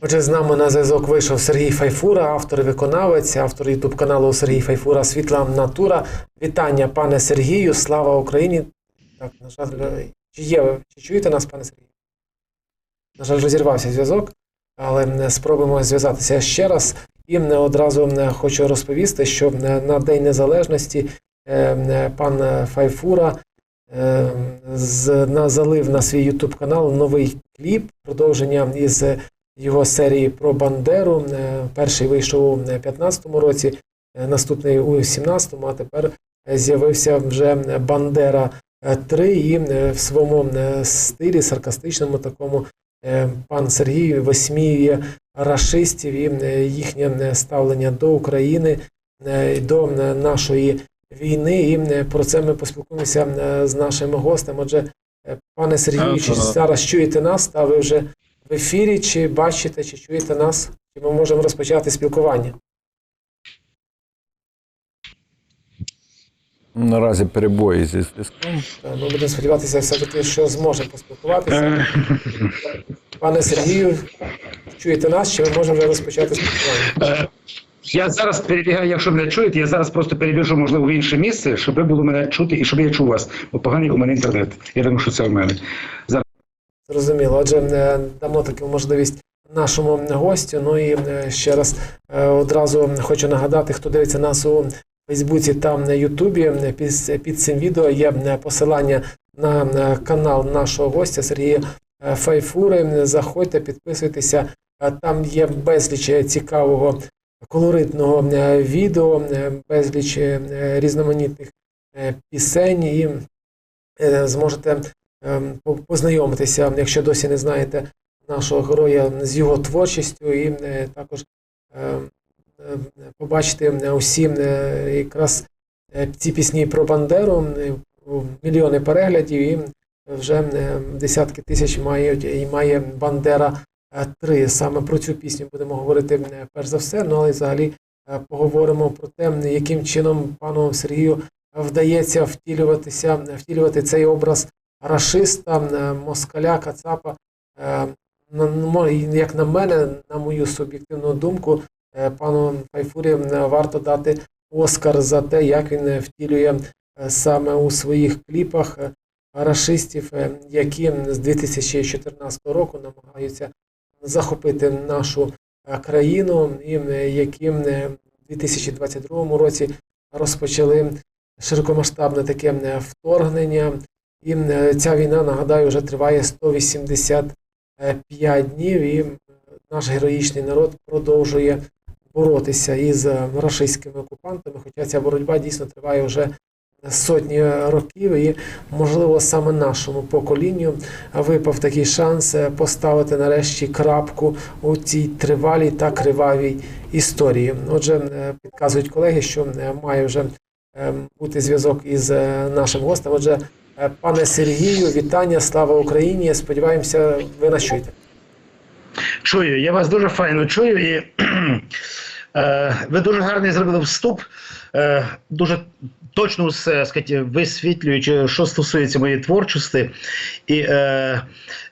Отже, з нами на зв'язок вийшов Сергій Файфура, автор і виконавець, автор ютуб каналу Сергій Файфура Світла Натура. Вітання, пане Сергію, слава Україні. Так, на жаль, е, чи є? Чи чуєте нас, пане Сергію? На жаль, розірвався зв'язок, але спробуємо зв'язатися ще раз. І одразу хочу розповісти, що на День Незалежності е, пан Файфура на, залив на свій ютуб канал новий кліп, продовження із його серії про Бандеру. Е, Перший вийшов у 2015 році, е, наступний у 2017, а тепер е, з'явився вже Бандера е, 3 і е, в своєму е, стилі, саркастичному такому, е, пан Сергій висміює рашистів і е, їхнє е, ставлення до України, е, до е, нашої війни. І е, про це ми поспілкуємося е, з нашим гостем. Отже, е, пане Сергію, чи зараз чуєте нас, та ви вже в ефірі, чи бачите, чи чуєте нас, чи ми можемо розпочати спілкування? Наразі перебої зі зв'язком. Ми будемо сподіватися, все-таки, що зможемо поспілкуватися. Е, Пане Сергію, чуєте нас, чи ми можемо вже розпочати спілкування? Я зараз перебігаю, якщо мене чуєте, я зараз просто перебіжу, можливо, в інше місце, щоб ви було мене чути і щоб я чув вас. Бо поганий у мене інтернет. Я думаю, що це в мене. Зрозуміло. Отже, е, дамо таку можливість нашому гостю. Ну і е, ще раз е, одразу хочу нагадати, хто дивиться нас у Фейсбуці та на Ютубі. Під, під цим відео є посилання на канал нашого гостя Сергія Файфури. Заходьте, підписуйтеся. Там є безліч цікавого колоритного е, відео, е, безліч е, різноманітних пісень і зможете познайомитися, якщо досі не знаєте нашого героя з його творчістю, і також побачити усі якраз ці пісні про Бандеру, мільйони переглядів, і вже десятки тисяч мають і має Бандера 3. Саме про цю пісню будемо говорити е, перш за все, ну але взагалі е, поговоримо про те, яким чином пану Сергію вдається втілюватися, втілювати цей образ рашиста, е, москаля, кацапа. Е, мо- Як на мене, на мою суб'єктивну думку, е, пану Файфурі е, варто дати Оскар за те, як він е, втілює е, саме у своїх кліпах е, рашистів, е, які з 2014 року намагаються захопити нашу е, країну, і е, які е, в 2022 році розпочали широкомасштабне таке вторгнення. І ця війна, нагадаю, вже триває 185 днів, і наш героїчний народ продовжує боротися із рашистськими окупантами, хоча ця боротьба дійсно триває вже сотні років, і, можливо, саме нашому поколінню випав такий шанс е, поставити нарешті крапку у цій тривалій та кривавій історії. Отже, е, підказують колеги, що е, має вже бути зв'язок із нашим гостем. Отже, пане Сергію, вітання, слава Україні. Сподіваємося, ви нас чуєте. Чую, я вас дуже файно чую, і ви дуже гарний зробили вступ. Дуже точно все сказати, висвітлюючи, що стосується моєї творчості. І е,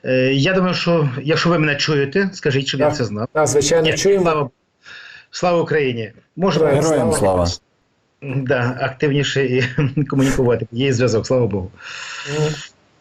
е, я думаю, що якщо ви мене чуєте, скажіть, щоб я це знав. Так, звичайно, Ні, чуємо. Слава, слава Україні! Героям Героям слава. слава. да, активніше і комунікувати. Є зв'язок, слава Богу.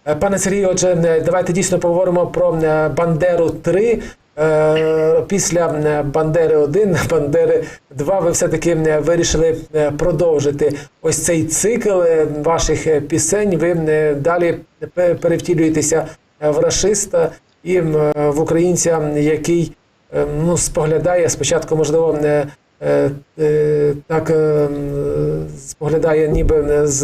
Е, Пане Сергію, отже, е, давайте дійсно поговоримо про е, Бандеру 3. Е, Після е, Бандери 1, Бандери 2 ви все-таки е, вирішили продовжити ось цей цикл ваших пісень. Ви далі перевтілюєтеся в рашиста і в українця, який ну, споглядає спочатку, можливо, е, е, е, так споглядає ніби з,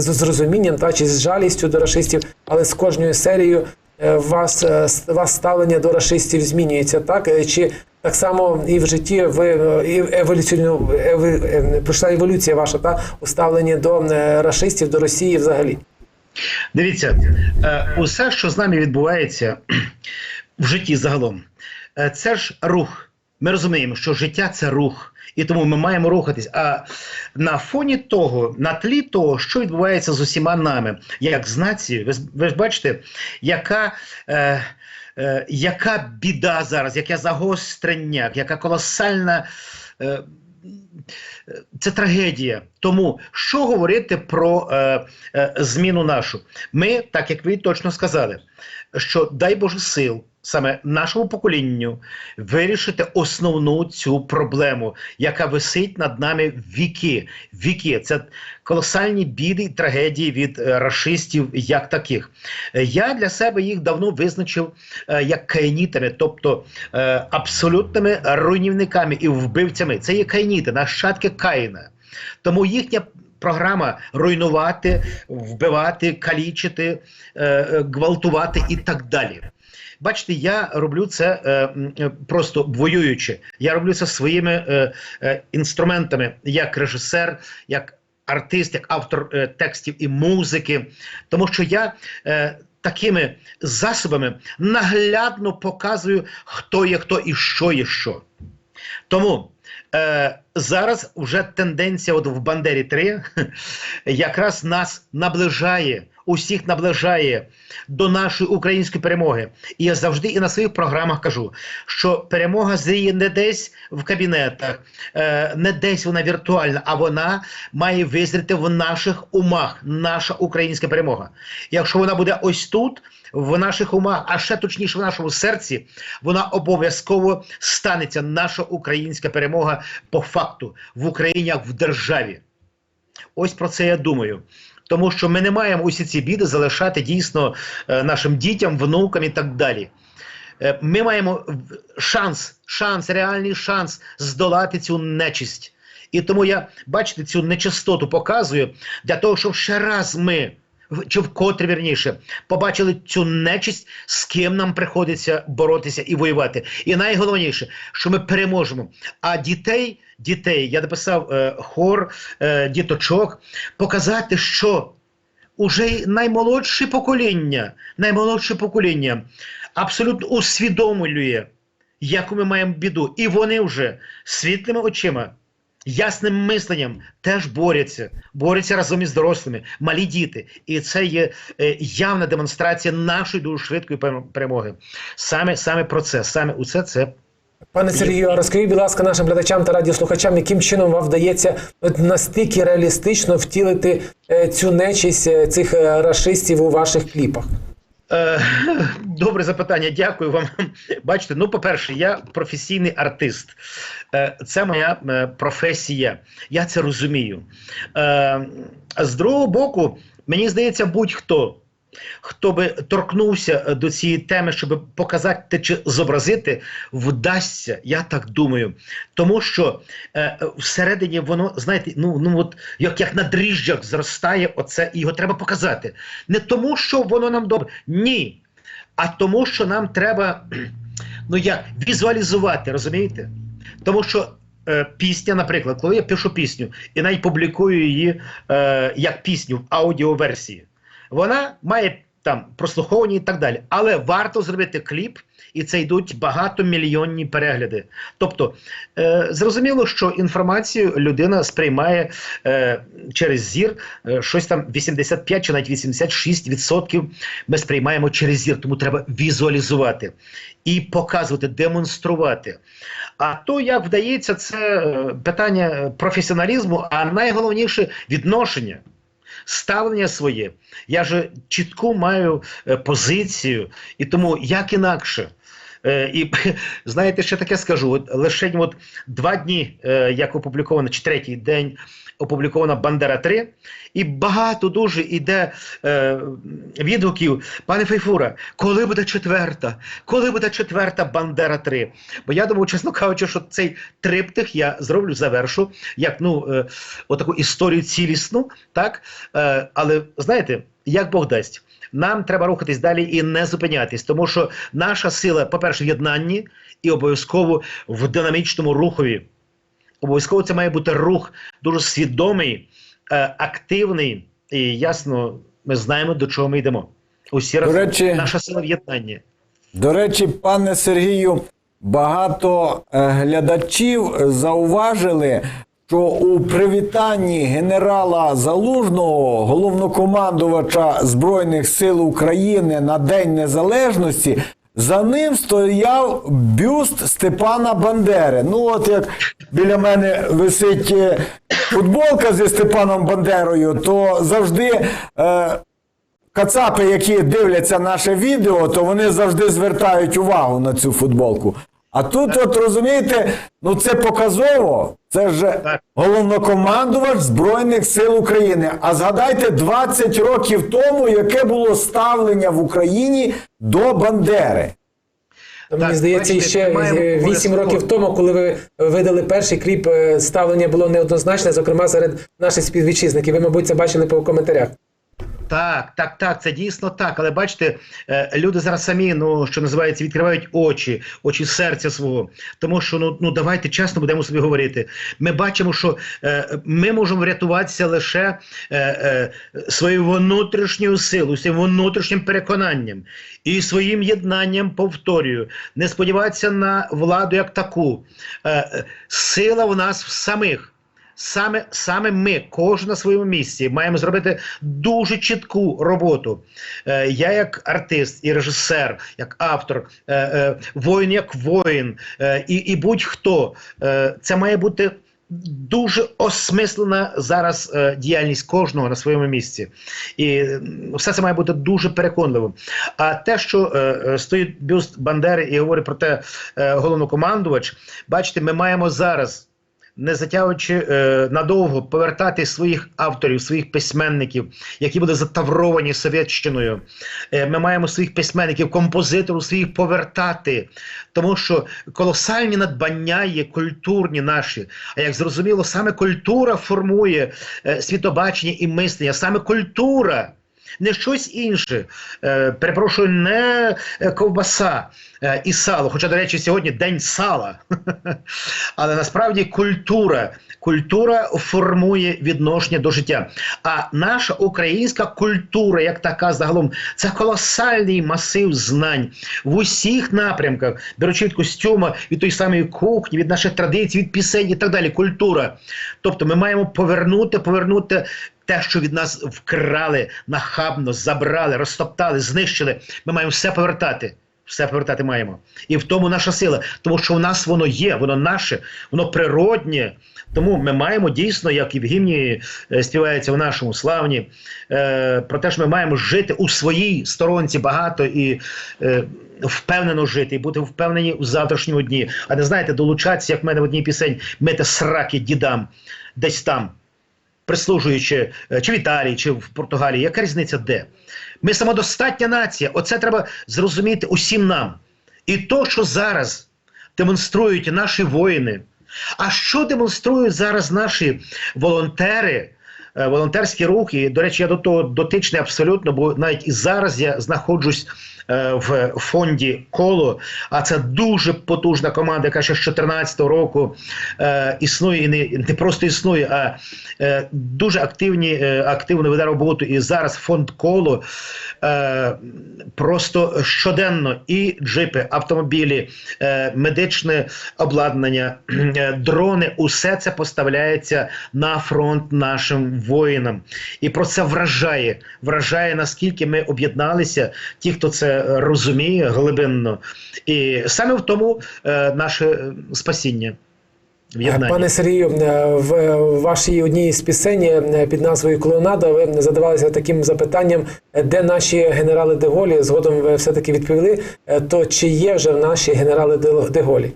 з зрозумінням та чи з жалістю до рашистів, але з кожною серією вас, е, вас ставлення до рашистів змінюється, так? Е, Чи так само і в житті ви е, еволюційно е, пройшла еволюція ваша та у ставленні до е, рашистів, до Росії взагалі? Дивіться, е, усе, що з нами відбувається в житті загалом, е, це ж рух. Ми розуміємо, що життя це рух, і тому ми маємо рухатись. А на фоні того, на тлі того, що відбувається з усіма нами, як з нацією, ви, ви ж бачите, яка. Е, е, яка біда зараз, яке загострення, яка колосальна. Е, це трагедія. Тому що говорити про е, зміну нашу? Ми, так як ви точно сказали, що дай Боже сил саме нашому поколінню вирішити основну цю проблему, яка висить над нами віки. Віки це колосальні біди і трагедії від е, рашистів як таких. Е, Я для себе їх давно визначив е, як каїнітами, тобто абсолютними руйнівниками і вбивцями. Це є каїніти, нащадки Каїна. Тому їхня програма руйнувати, вбивати, калічити, гвалтувати і так далі. Бачите, я роблю це е, е, просто воюючи. Я роблю це своїми е, е, інструментами, як режисер, як артист, як автор е, текстів і музики. Тому що я е, такими засобами наглядно показую, хто є хто і що є що. Тому е, зараз вже тенденція от в Бандері 3 якраз нас наближає, усіх наближає до нашої української перемоги. І я завжди і на своїх програмах кажу, що перемога зріє не десь в кабінетах, е, не десь вона віртуальна, а вона має визріти в наших умах, наша українська перемога. Якщо вона буде ось тут, в наших умах, а ще точніше в нашому серці, вона обов'язково станеться наша українська перемога по факту в Україні як в державі. Ось про це я думаю. Тому що ми не маємо усі ці біди залишати дійсно е, нашим дітям, внукам і так далі. Е, Ми маємо шанс, шанс, реальний шанс здолати цю нечисть. І тому я, бачите, цю нечистоту показую для того, щоб ще раз ми, чи вкотре вірніше, побачили цю нечисть, з ким нам приходиться боротися і воювати. І найголовніше, що ми переможемо. А дітей, дітей, я написав е, хор е, діточок, показати, що уже наймолодше покоління, наймолодше покоління абсолютно усвідомлює, яку ми маємо біду. І вони вже світлими очима, ясним мисленням теж борються, борються разом із дорослими, малі діти. І це є е, явна демонстрація нашої дуже швидкої перемоги. Саме, саме про це, саме усе це Пане Сергію, розкажіть, будь ласка, нашим глядачам та радіослухачам, яким чином вам вдається настільки реалістично втілити е, цю нечість е, цих рашистів у ваших кліпах? Е, Добре запитання, дякую вам. Бачите, ну, по-перше, я професійний артист. Е, Це моя е, професія. Я це розумію. З другого боку, мені здається, будь-хто. Хто би торкнувся е, до цієї теми, щоб показати чи зобразити, вдасться, я так думаю. Тому що е, е, всередині воно, знаєте, ну, ну от як, як на дріжджах зростає оце, і його треба показати. Не тому, що воно нам добре, ні. А тому, що нам треба ну як, візуалізувати, розумієте? Тому що е, пісня, наприклад, коли я пишу пісню і навіть публікую її е, як пісню в аудіоверсії, вона має там прослуховування і так далі. Але варто зробити кліп, і це йдуть багатомільйонні перегляди. Тобто, е, зрозуміло, що інформацію людина сприймає е, через зір, е, щось там 85 чи навіть 86% ми сприймаємо через зір, тому треба візуалізувати і показувати, демонструвати. А то, як вдається, це е, питання професіоналізму, а найголовніше відношення. Ставлення своє. Я ж чітку маю е, позицію, і тому як інакше. Е, і знаєте, ще таке скажу: от лише от два дні, е, як опубліковано, чи третій день опублікована Бандера 3, і багато дуже іде е, відгуків, пане Фейфура, коли буде четверта? Коли буде четверта Бандера 3? Бо я думав, чесно кажучи, що цей триптих я зроблю, завершу, як ну, отаку історію цілісну, так? Але знаєте, як Бог дасть. Нам треба рухатись далі і не зупинятись, тому що наша сила, по-перше, в єднанні і обов'язково в динамічному рухові. Обов'язково це має бути рух дуже свідомий, е, активний, і ясно, ми знаємо, до чого ми йдемо. Усі До речі- наша сила в єднанні. До речі, пане Сергію, багато е, глядачів зауважили, що у привітанні генерала Залужного, головнокомандувача Збройних сил України на День Незалежності, за ним стояв бюст Степана Бандери. Ну, от як біля мене висить е, футболка зі Степаном Бандерою, то завжди. Е, Кацапи, які дивляться наше відео, то вони завжди звертають увагу на цю футболку. А тут, от розумієте, ну це показово. Це ж головнокомандувач Збройних сил України. А згадайте 20 років тому, яке було ставлення в Україні до Бандери. Та Мені здається, бачите, ще маємо 8 років тому, коли ви видали перший кліп, е, ставлення було неоднозначне, зокрема серед наших співвітчизників. Ви, мабуть, це бачили по коментарях. Так, так, так, це дійсно так. Але бачите, е, люди зараз самі, ну що називається, відкривають очі, очі серця свого. Тому що ну, ну давайте чесно будемо собі говорити. Ми бачимо, що е, ми можемо врятуватися лише е, е, своєю внутрішньою силою, своїм внутрішнім переконанням і своїм єднанням повторюю. Не сподіватися на владу як таку. Е, е, сила в нас в самих. Саме, саме ми, кожен на своєму місці, маємо зробити дуже чітку роботу. Е, я як артист і режисер, як автор, е, е, воїн як воїн, е, і, і будь-хто. Е, це має бути дуже осмислена зараз е, діяльність кожного на своєму місці. І все це має бути дуже переконливим. А те, що е, е, стоїть бюст Бандери і говорить про те е, головнокомандувач, бачите, ми маємо зараз не затягуючи е, надовго повертати своїх авторів, своїх письменників, які були затавровані совєтщиною. Е, ми маємо своїх письменників, композиторів своїх повертати, тому що колосальні надбання є культурні наші. А як зрозуміло, саме культура формує е, світобачення і мислення, саме культура. Не щось інше. Е, перепрошую, не е, ковбаса е, і сало. Хоча, до речі, сьогодні день сала. Але насправді культура. Культура формує відношення до життя. А наша українська культура, як така загалом, це колосальний масив знань в усіх напрямках, беручи від костюма, від тої самої кухні, від наших традицій, від пісень і так далі. Культура. Тобто ми маємо повернути, повернути те, що від нас вкрали, нахабно, забрали, розтоптали, знищили. Ми маємо все повертати. Все повертати маємо. І в тому наша сила. Тому що в нас воно є, воно наше, воно природнє. Тому ми маємо дійсно, як і в гімні е, співається в нашому славні, е, про те, що ми маємо жити у своїй сторонці багато і е, впевнено жити, і бути впевнені у завтрашньому дні. А не знаєте, долучатися, як в мене в одній пісень, мити сраки дідам десь там прислужуючи е, чи в Італії, чи в Португалії, яка різниця де? Ми самодостатня нація. Оце треба зрозуміти усім нам. І то, що зараз демонструють наші воїни, а що демонструють зараз наші волонтери, волонтерські рухи. До речі, я до того дотичний абсолютно, бо навіть і зараз я знаходжусь е, в фонді коло, а це дуже потужна команда, яка ще з 2014 року е, існує і не, не просто існує, а е, дуже активні, е, активно веде роботу. І зараз фонд коло е, просто щоденно і джипи, автомобілі, е, медичне обладнання, е, дрони, усе це поставляється на фронт нашим воїнам. І про це вражає. Вражає, наскільки ми об'єдналися, ті, хто це е, розуміє глибинно. І саме в тому е, наше е, спасіння. Пане Сергію, е, в вашій одній з пісень е, під назвою Клоунада ви задавалися таким запитанням, е, де наші генерали Деголі, згодом ви все-таки відповіли, е, то чи є вже наші генерали Деголі?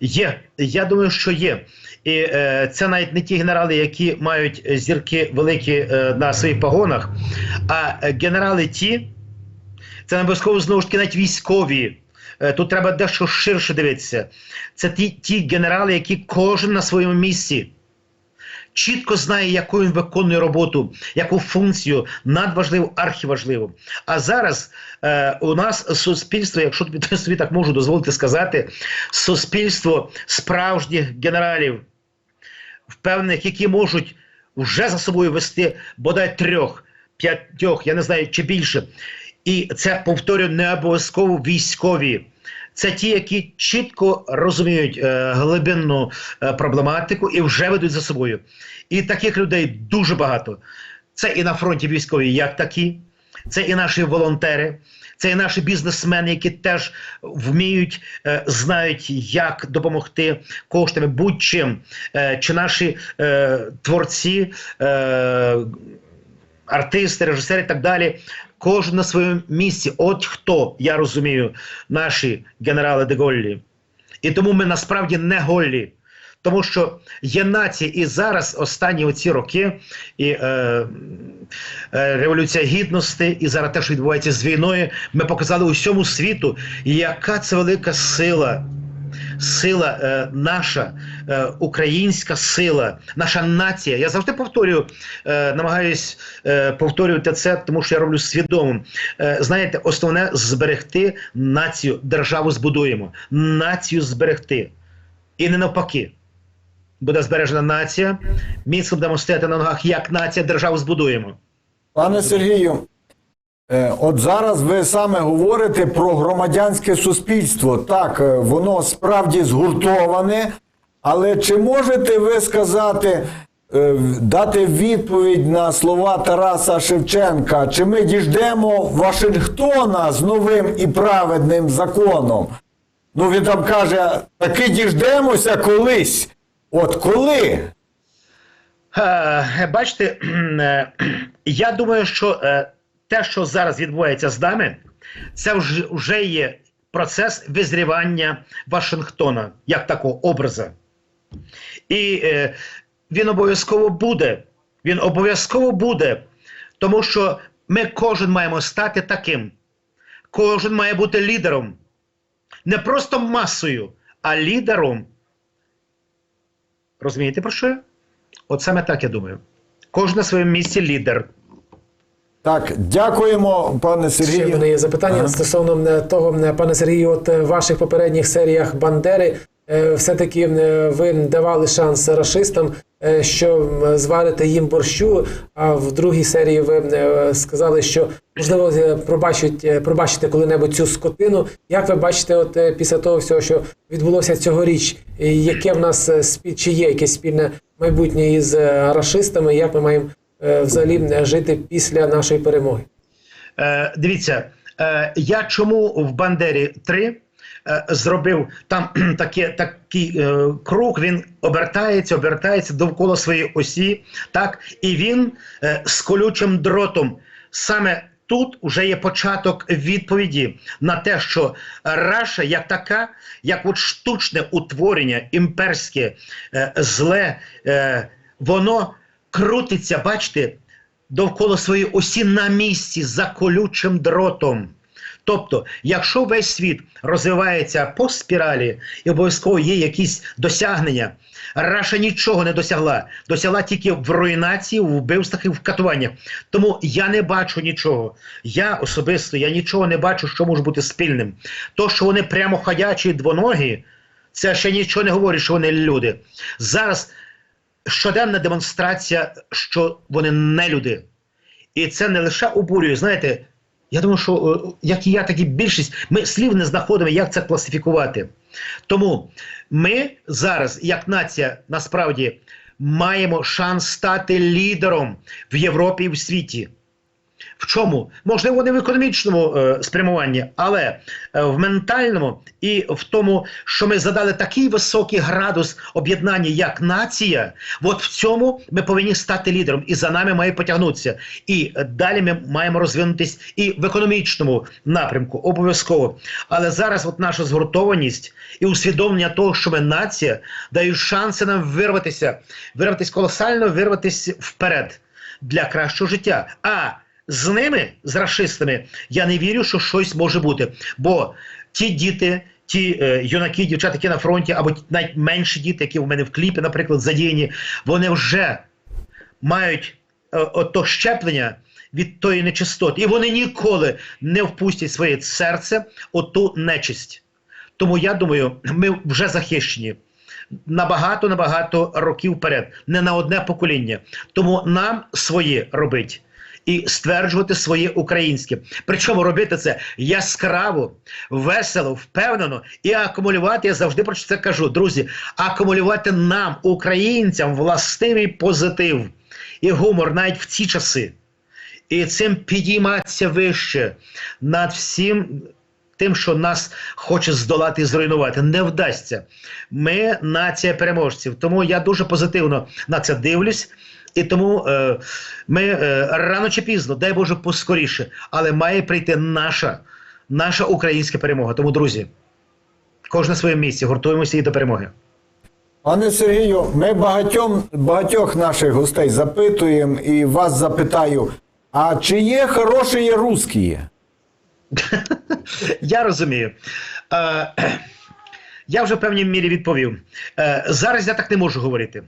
Є, я думаю, що є. І е, це навіть не ті генерали, які мають зірки великі е, на своїх погонах, а е, генерали ті, це не обов'язково знову ж таки навіть військові. Е, Тут треба дещо ширше дивитися. Це ті, ті генерали, які кожен на своєму місці чітко знає, яку він виконує роботу, яку функцію надважливу, архіважливу. А зараз е, у нас суспільство, якщо собі так можу дозволити сказати, суспільство справжніх генералів, впевнених, які можуть вже за собою вести бодай трьох, п'ятьох, я не знаю чи більше. І це повторюю, не обов'язково військові. Це ті, які чітко розуміють е, глибинну е, проблематику і вже ведуть за собою. І таких людей дуже багато. Це і на фронті військові, як такі, це і наші волонтери, це і наші бізнесмени, які теж вміють, е, знають, як допомогти коштами будь-чим. Е, чи наші е, творці, е, артисти, режисери і так далі. Кожен на своєму місці. От хто, я розумію, наші генерали де Голлі. І тому ми насправді не голлі. Тому що є нація, і зараз останні оці роки, і е, е, Революція Гідності, і зараз те, що відбувається з війною, ми показали усьому світу, яка це велика сила. Сила е, наша, е, українська сила, наша нація. Я завжди повторюю, е, намагаюсь е, повторювати це, тому що я роблю свідомим. Е, знаєте, основне зберегти націю, державу збудуємо. Націю зберегти. І не навпаки. Буде збережена нація, міцно будемо стояти на ногах, як нація, державу збудуємо. Пане Сергію, от зараз ви саме говорите про громадянське суспільство. Так, е, воно справді згуртоване, але чи можете ви сказати, е, дати відповідь на слова Тараса Шевченка? Чи ми діждемо Вашингтона з новим і праведним законом? Ну, він там каже, таки діждемося колись. От коли? Е, Бачите, е, я думаю, що е, те, що зараз відбувається з нами, це вже, вже є процес визрівання Вашингтона як такого образу. І е, він обов'язково буде. Він обов'язково буде, тому що ми кожен маємо стати таким. Кожен має бути лідером. Не просто масою, а лідером. Розумієте про що? От саме так я думаю. Кожен на своєму місці лідер. Так, дякуємо, пане Ще в Сергію. мене є запитання Ага. стосовно е, того, е, пане Сергію, от е, в ваших попередніх серіях Бандери все-таки ви давали шанс рашистам, е, що м, зварите їм борщу. А в другій серії ви сказали, що можливо пробачить, пробачите коли-небудь цю скотину. Як ви бачите, от після того всього, що відбулося цьогоріч, яке в нас чи є якесь спільне майбутнє із рашистами? Як ми маємо взагалі е, жити після нашої перемоги? Е, дивіться, е, я чому в Бандері 3 е, зробив там таке, такий круг, він обертається, обертається довкола своєї осі, так, і він з колючим дротом. Саме тут вже є початок відповіді на те, що Раша як така, як от штучне утворення, імперське, зле, воно крутиться, бачите, довкола своєї осі на місці за колючим дротом. Тобто, якщо весь світ розвивається по спіралі і обов'язково є якісь досягнення, Раша нічого не досягла, досягла тільки в руйнації, в вбивствах і в катуваннях. Тому я не бачу нічого. Я особисто я нічого не бачу, що може бути спільним. То, що вони прямо ходячі двоногі, це ще нічого не говорить, що вони люди. Зараз щоденна демонстрація, що вони не люди. І це не лише обурює. Знаєте, я думаю, що е, як і я, так і більшість, ми слів не знаходимо, як це класифікувати. Тому ми зараз, як нація, насправді маємо шанс стати лідером в Європі і в світі. В чому? Можливо, не в економічному е, спрямуванні, але е, в ментальному і в тому, що ми задали такий високий градус об'єднання як нація, от в цьому ми повинні стати лідером, і за нами має потягнутися. І е, далі ми маємо розвинутись і в економічному напрямку, обов'язково. Але зараз от наша згуртованість і усвідомлення того, що ми нація, дають шанси нам вирватися, вирватися колосально, вирватися вперед для кращого життя. А з ними, з расистами, я не вірю, що щось може бути. Бо ті діти, ті е, юнаки, дівчата, які на фронті, або навіть менші діти, які в мене в кліпі, наприклад, задіяні, вони вже мають е, ото щеплення від тої нечистоти. І вони ніколи не впустять своє серце оту нечисть. Тому я думаю, ми вже захищені. Набагато набагато років вперед, не на одне покоління. Тому нам своє робить. І стверджувати своє українське. Причому робити це яскраво, весело, впевнено і акумулювати. Я завжди про це кажу, друзі. Акумулювати нам, українцям, властивий позитив і гумор навіть в ці часи. І цим підійматися вище над всім тим, що нас хоче здолати і зруйнувати. Не вдасться. Ми нація переможців. Тому я дуже позитивно на це дивлюсь. І тому е, ми е, рано чи пізно, дай Боже, поскоріше, але має прийти наша, наша українська перемога. Тому, друзі, кожен на своєму місці, гуртуємося і до перемоги. Пане Сергію, ми багатьом, багатьох наших гостей запитуємо і вас запитаю: а чи є хороші русські? Я розумію. Е, я вже в певній мірі відповів. Е, зараз я так не можу говорити.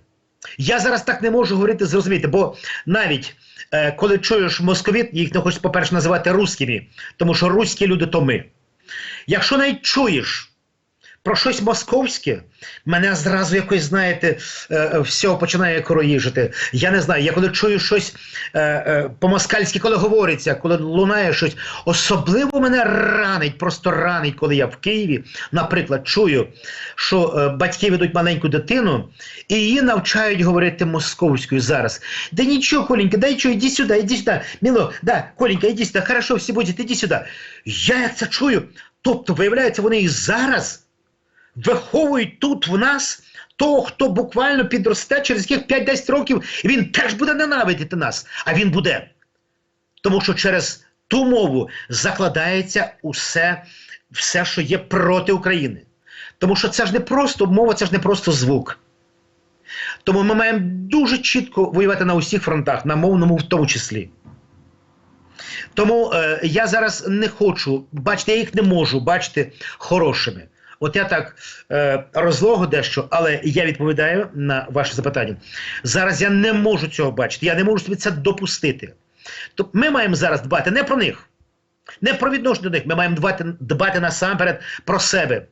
Я зараз так не можу говорити, зрозуміти, бо навіть е, коли чуєш московіт, їх не хочуть, по-перше, називати русскими, тому що руські люди то ми. Якщо навіть чуєш про щось московське, мене зразу якось, знаєте, е, всього починає короїжити. Я не знаю, я коли чую щось е, е, по-москальськи, коли говориться, коли лунає щось, особливо мене ранить, просто ранить, коли я в Києві, наприклад, чую, що е, батьки ведуть маленьку дитину і її навчають говорити московською зараз. Да нічого, Коленька, дай що, іди сюди, іди сюди. Міло, да, Коленька, іди сюди, хорошо, всі будуть, іди сюди. Я як це чую. Тобто, виявляється, вони і зараз виховують тут в нас того, хто буквально підросте через яких 5-10 років, і він теж буде ненавидіти нас, а він буде. Тому що через ту мову закладається усе, все, що є проти України. Тому що це ж не просто мова, це ж не просто звук. Тому ми маємо дуже чітко воювати на усіх фронтах, на мовному в тому числі. Тому е, я зараз не хочу бачити, я їх не можу бачити хорошими. От я так е, розлого дещо, але я відповідаю на ваше запитання. Зараз я не можу цього бачити, я не можу собі це допустити. Тобто ми маємо зараз дбати не про них, не про відношення до них. Ми маємо дбати, дбати насамперед про себе,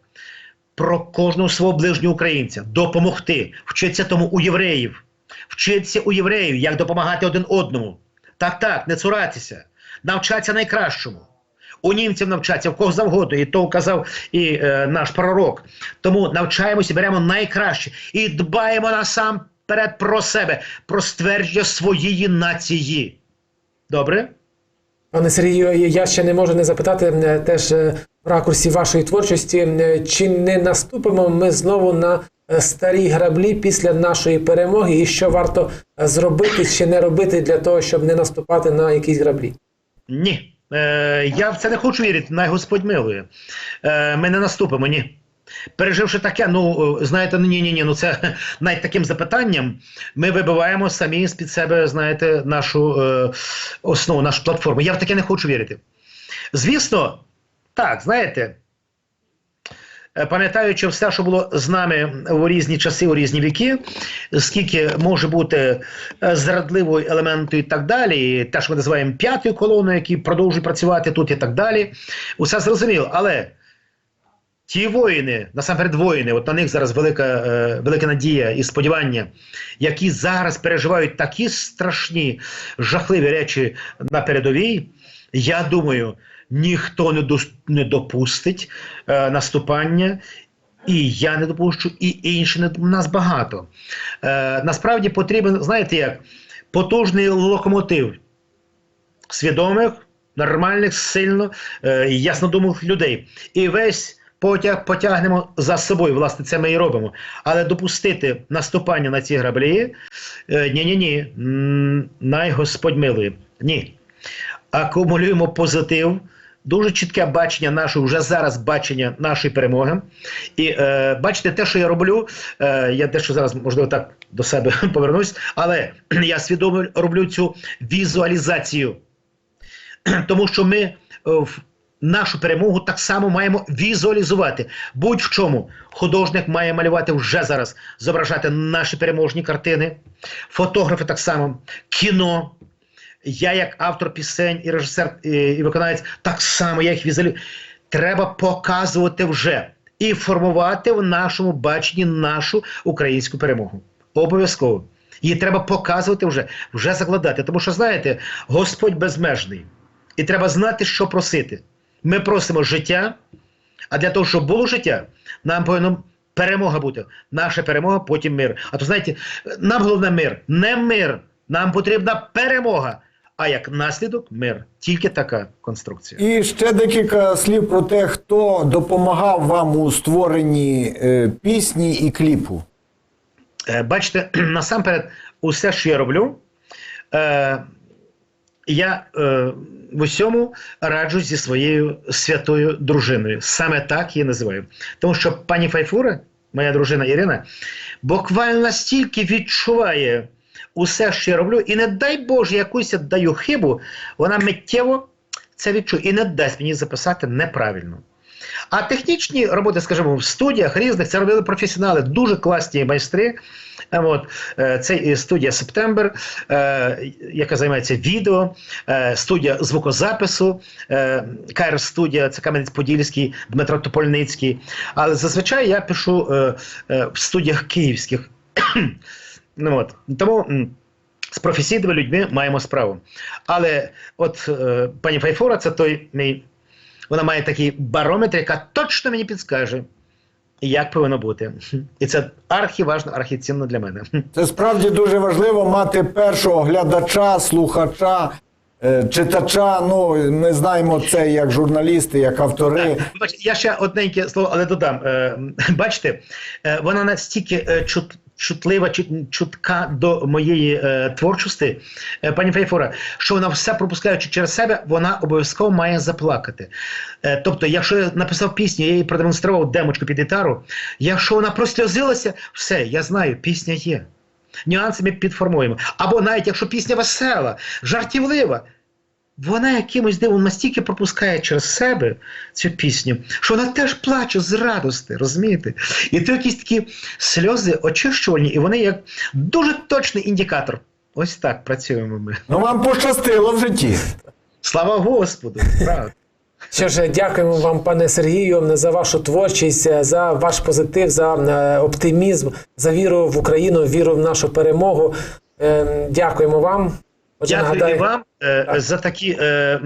про кожного свого ближнього українця, допомогти, вчитися тому у євреїв, вчитися у євреїв, як допомагати один одному. Так, так, не цуратися, навчатися найкращому. У німців навчаться в кого завгодно, і то казав і е, наш пророк. Тому навчаємося, беремо найкраще і дбаємо насамперед про себе, про ствердження своєї нації. Добре? Пане Сергію, я ще не можу не запитати е, теж е, в ракурсі вашої творчості, е, чи не наступимо ми знову на старі граблі після нашої перемоги, і що варто зробити чи не робити для того, щоб не наступати на якісь граблі? Ні. Е, я в це не хочу вірити, най Господь милує. Е, ми не наступимо, ні. Переживши таке, ну знаєте, ні, ні, ні, ну це навіть таким запитанням ми вибиваємо самі з під себе, знаєте, нашу е, основу, нашу платформу. Я в таке не хочу вірити. Звісно, так, знаєте, е, пам'ятаючи все, що було з нами у різні часи, у різні віки, скільки може бути е, зрадливого елементу і так далі, і те, що ми називаємо п'ятою колоною, які продовжують працювати тут і так далі, усе зрозуміло. Але ті воїни, насамперед воїни, от на них зараз велика, е, велика надія і сподівання, які зараз переживають такі страшні, жахливі речі на передовій, я думаю, ніхто не, допустить е, наступання. І я не допущу, і інші не нас багато. Е, насправді потрібен, знаєте як, потужний локомотив свідомих, нормальних, сильно, е, яснодумних людей. І весь потяг потягнемо за собою. Власне, це ми і робимо. Але допустити наступання на ці граблі е, ні-ні-ні, най Господь милує. Ні. Акумулюємо позитив. Дуже чітке бачення нашого, вже зараз бачення нашої перемоги. І е, бачите, те, що я роблю, е, я дещо зараз, можливо, так до себе повернусь, але я свідомо роблю цю візуалізацію. Тому що ми е, в нашу перемогу так само маємо візуалізувати. Будь в чому художник має малювати вже зараз, зображати наші переможні картини, фотографи так само, кіно. Я, як автор пісень і режисер і, і виконавець, так само я їх візуалізую. Треба показувати вже і формувати в нашому баченні нашу українську перемогу. Обов'язково. Її треба показувати вже, вже закладати. Тому що, знаєте, Господь безмежний. І треба знати, що просити. Ми просимо життя, а для того, щоб було життя, нам повинна перемога бути. Наша перемога, потім мир. А то знаєте, нам головне мир, не мир. Нам потрібна перемога. А як наслідок мир. Тільки така конструкція. І ще декілька слів про те, хто допомагав вам у створенні е, пісні і кліпу. Е, Бачите, насамперед, усе, що я роблю, е, я е, в усьому раджу зі своєю святою дружиною. Саме так її називаю. Тому що пані Файфура, моя дружина Ірина, буквально настільки відчуває усе, що я роблю, і не дай Боже, якусь я даю хибу, вона миттєво це відчує і не дасть мені записати неправильно. А технічні роботи, скажімо, в студіях різних це робили професіонали, дуже класні майстри. Е, От, е, це студія Септембр, е, яка займається відео, студія звукозапису, КР студія, це Кам'янець-Подільський, Дмитро Топольницький. Але зазвичай я пишу в студіях київських. Ну, от. Тому з професійними людьми маємо справу. Але от е, пані Файфора, це той мій вона має такий барометр, яка точно мені підскаже, як повинно бути. І це архіважно, архіцінно для мене. Це справді дуже важливо мати першого глядача, слухача, е, читача. Ну, ми знаємо це як журналісти, як автори. Я ще одненьке слово, але додам. Е, бачите, е, вона настільки чут, чутлива, чутка до моєї е, творчості, е, пані Фейфора, що вона все пропускаючи через себе, вона обов'язково має заплакати. Е, тобто, якщо я написав пісню, я їй продемонстрував демочку під гітару, якщо вона просльозилася, все, я знаю, пісня є. Нюанси ми підформуємо. Або навіть якщо пісня весела, жартівлива, вона якимось дивом настільки пропускає через себе цю пісню, що вона теж плаче з радости, розумієте? І то якісь такі сльози очищувальні, і вони як дуже точний індикатор. Ось так працюємо ми. Ну вам пощастило в житті. Слава Господу! Правда. Що ж, дякуємо вам, пане Сергію, за вашу творчість, за ваш позитив, за е, оптимізм, за віру в Україну, віру в нашу перемогу. Е, Дякуємо вам. Отже, Дякую нагадаю- і вам е, за такі е,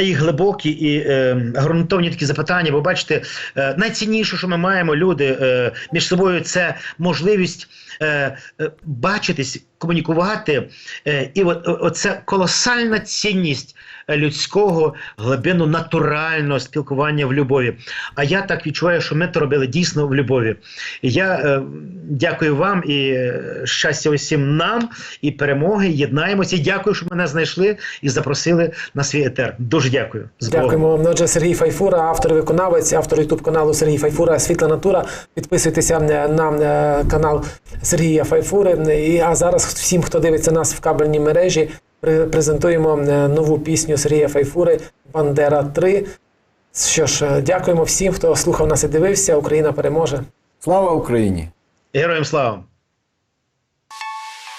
і глибокі, і е, ґрунтовні такі запитання. Бо бачите, е, найцінніше, що ми маємо, люди е, між собою, це можливість е, е, бачитись, комунікувати. Е, і от, оце колосальна цінність е, людського глибину натурального спілкування в любові. А я так відчуваю, що ми то робили дійсно в любові. Я е, дякую вам і е, щастя усім нам, і перемоги. Єднаємося. Дякую, що мене знайшли і запросили на свій етер. Дуже дякую. З Богом. Дякуємо вам. Ну, Отже, Сергій Файфура, автор виконавець, автор ютуб каналу Сергій Файфура Світла Натура. Підписуйтеся е, на е, канал Сергія Файфури. І а зараз всім, хто дивиться нас в кабельній мережі, презентуємо е, нову пісню Сергія Файфури Бандера 3. Що ж, дякуємо всім, хто слухав нас і дивився. Україна переможе. Слава Україні! Героям слава!